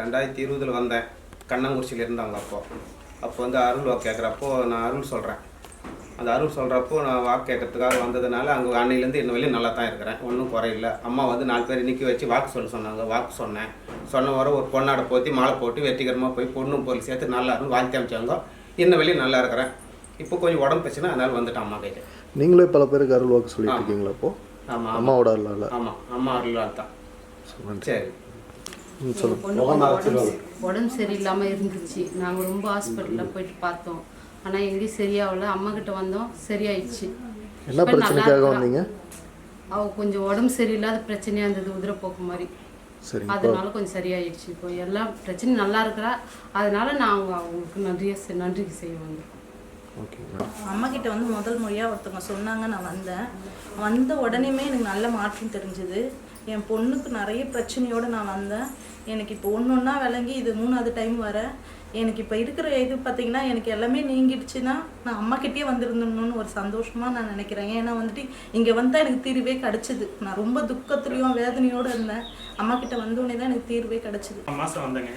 ரெண்டாயிரத்தி இருபதில் வந்தேன். கண்ணங்குறிச்சியில் இருந்தாங்க அப்போ. அப்போ வந்து அருள் வாக்கு கேட்குறப்போ நான் அருள் சொல்கிறேன் அந்த அருள் சொல்கிறப்போ நான் வாக்கு கேட்கறதுக்காக வந்ததுனால அங்கே அன்னையிலேருந்து இன்ன வரையும் நல்லா தான் இருக்கிறேன். ஒன்றும் குறையில்ல. அம்மா வந்து நாலு பேர் நிற்க வச்சு வாக்கு சொல்ல சொன்னாங்க. வாக்கு சொன்னேன். சொன்ன வர ஒரு பொண்ணாடை போத்தி மாலை போட்டு வெற்றிகரமாக போய் பொண்ணும் போலி சேர்த்து நல்லா இருக்கும் வாழ்த்தி அமைச்சாங்க. இன்ன வரையும் நல்லா இருக்கிறேன். இப்போ கொஞ்சம் உடம்பு பிரச்சனை அதனால வந்துட்டேன் அம்மா கையில் நீங்களே பல பேருக்கு அருள் வாக்கு சொல்லிட்டு இருக்கீங்களா இப்போ ஆமாம் அம்மாவோட அருளால். ஆமாம் அம்மா அருள் வாழ் தான் சரி. உடம்பு சரியில்லாமல் இருந்துச்சு. நாங்கள் ரொம்ப ஹாஸ்பிட்டலில் போயிட்டு பார்த்தோம். ஆனால் எங்கேயும் சரியாகல. அம்மா கிட்ட வந்தோம். சரியாயிடுச்சு. என்ன பிரச்சனைக்காக. வந்தீங்க? அவ கொஞ்சம் உடம்பு சரியில்லாத பிரச்சனையாக இருந்தது உதிரப்போக்கு மாதிரி. அதனால கொஞ்சம் சரியாயிடுச்சு. இப்போ எல்லா பிரச்சனையும் நல்லா இருக்கிறா. அதனால நான் அவங்க அவங்களுக்கு நன்றியை செ- நன்றிக்கு செய்ய வந்தேன் ஓகேங்க அம்மா கிட்ட வந்து முதல் முறையாக ஒருத்தவங்க சொன்னாங்க நான் வந்தேன். வந்த உடனேமே எனக்கு நல்ல மாற்றம் தெரிஞ்சுது. என் பொண்ணுக்கு நிறைய பிரச்சனையோடு நான் வந்தேன். எனக்கு இப்போ ஒன்று ஒன்றா விளங்கி இது மூணாவது டைம் வர. எனக்கு இப்போ இருக்கிற இது பார்த்தீங்கன்னா எனக்கு எல்லாமே நீங்கிடுச்சுன்னா நான் அம்மா கிட்டேயே வந்திருந்தணும்னு ஒரு சந்தோஷமாக நான் நினைக்கிறேன். ஏன்னா வந்துட்டு இங்கே வந்தால் எனக்கு தீர்வே கிடச்சிது. நான் ரொம்ப துக்கத்துலேயும் வேதனையோடு இருந்தேன். அம்மா கிட்ட வந்தோடனே தான் எனக்கு தீர்வே கிடச்சிது. மாதம் வந்தேங்க.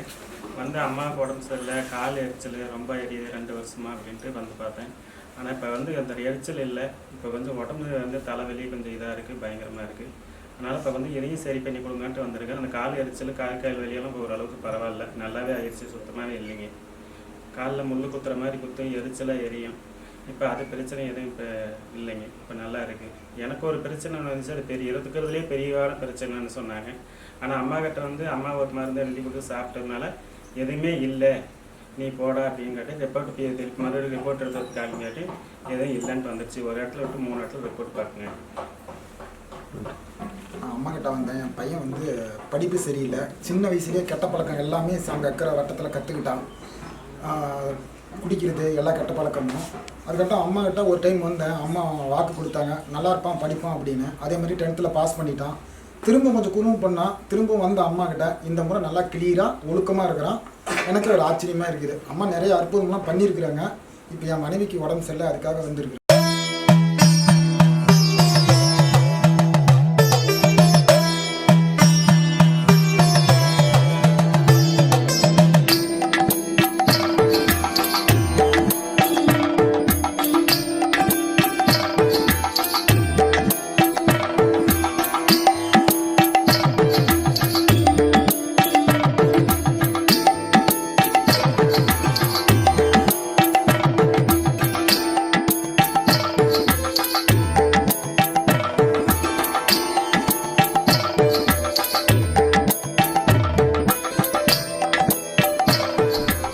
வந்து அம்மாவுக்கு உடம்பு சரியில்லை கால் எரிச்சல் ரொம்ப எரியுது ரெண்டு வருஷமா அப்படின்ட்டு வந்து பார்த்தேன். ஆனால் இப்போ வந்து அந்த எரிச்சல் இல்லை. இப்போ கொஞ்சம் உடம்பு வந்து தலைவலி கொஞ்சம் இதாக இருக்குது பயங்கரமாக இருக்குது அதனால் இப்போ வந்து இதையும் சரி பண்ணி கொடுங்கன்ட்டு வந்திருக்கேன். அந்த கால் எரிச்சல் கால் கால் வலியெல்லாம் இப்போ ஓரளவுக்கு பரவாயில்ல. நல்லாவே ஆயிடுச்சு சுத்தமாகவே இல்லைங்க. காலில் முள் குத்துற மாதிரி குத்தும் எரிச்சலாக எரியும். இப்போ அது பிரச்சனை எதுவும் இப்போ இல்லைங்க. இப்போ நல்லா இருக்குது எனக்கு ஒரு பிரச்சனை வந்துச்சு. அது பெரிய இருக்கிறதுலே பெரியவான பிரச்சனைன்னு சொன்னாங்க. ஆனால் அம்மா கிட்ட வந்து அம்மா ஒரு மருந்து எழுதி கொடுத்து சாப்பிட்டதுனால எதுவுமே இல்லை. நீ போடா அப்படின்னு கேட்டு ரிப்போர்ட் திருப்பி மறுபடியும் ரிப்போர்ட் எடுத்து காட்டிங்காட்டி எதுவும் இல்லைன்ட்டு வந்துச்சு ஒரு இடத்துல விட்டு மூணு இடத்துல ரிப்போர்ட் பார்க்குங்க நான் அம்மா கிட்ட வந்தேன். என் பையன் வந்து படிப்பு சரியில்லை. சின்ன வயசுலேயே கெட்ட பழக்கம் எல்லாமே அங்கே இருக்கிற வட்டத்தில் கற்றுக்கிட்டான் குடிக்கிறது எல்லா கெட்ட பழக்கமும். அதுக்கப்புறம் அம்மா கிட்ட ஒரு டைம் வந்தேன். அம்மா வாக்கு கொடுத்தாங்க. நல்லா இருப்பான் படிப்பான் அப்படின்னு. அதே மாதிரி டென்த்தில் பாஸ் பண்ணிட்டான். திரும்ப கொஞ்சம் குறும்பு பண்ணால் திரும்ப வந்த அம்மா கிட்ட இந்த முறை நல்லா கிளியராக ஒழுக்கமாக இருக்கிறான். எனக்கு ஒரு ஆச்சரியமாக இருக்குது. அம்மா நிறைய அற்புதம்லாம் பண்ணியிருக்கிறாங்க. இப்போ என் மனைவிக்கு உடம்பு சரியில்லை அதுக்காக வந்திருக்கு